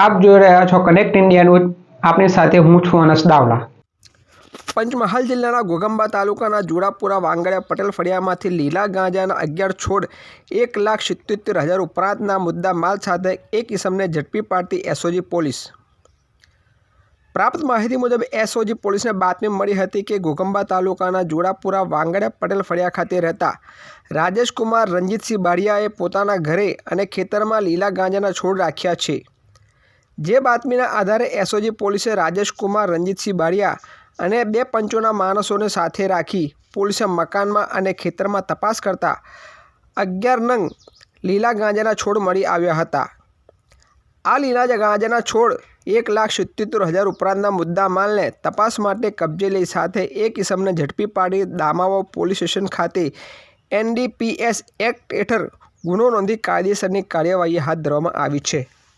આપ જોઈ રહ્યા છો કનેક્ટ ઇન્ડિયા ન્યૂઝ આપની સાથે હું છું અનસ દાવલા. પંચમહાલ જિલ્લાના ગોગંબા તાલુકાના જોડાપુરા વાંગડિયા પટેલ ફળિયામાંથી લીલા ગાંજાના અગિયાર છોડ, એક લાખ સિત્તોતેર હજાર ઉપરાંતના મુદ્દા માલ સાથે એક ઇસમને ઝડપી પાડતી એસઓજી પોલીસ. પ્રાપ્ત માહિતી મુજબ એસઓજી પોલીસને બાતમી મળી હતી કે ગોગંબા તાલુકાના જોડાપુરા વાંગડિયા પટેલ ફળિયા ખાતે રહેતા રાજેશકુમાર રંજીતસિંહ બારિયાએ પોતાના ઘરે અને ખેતરમાં લીલા ગાંજાના છોડ રાખ્યા છે. જે બાતમીના આધારે એસઓજી પોલીસે રાજેશકુમાર રંજીતસિંહ બારિયા અને બે પંચોના માણસોને સાથે રાખી પોલીસે મકાનમાં અને ખેતરમાં તપાસ કરતા અગિયાર નંગ લીલા ગાંજાના છોડ મળી આવ્યા હતા. આ લીલા ગાંજાના છોડ એક લાખ સિત્યોતેર હજાર ઉપરાંતના મુદ્દા માલને તપાસ માટે કબજે લઈ સાથે એક ઇસમને ઝડપી પાડી દામાવા પોલીસ સ્ટેશન ખાતે એનડીપીએસ એક્ટ હેઠળ ગુનો નોંધી કાયદેસરની કાર્યવાહી હાથ ધરવામાં આવી છે.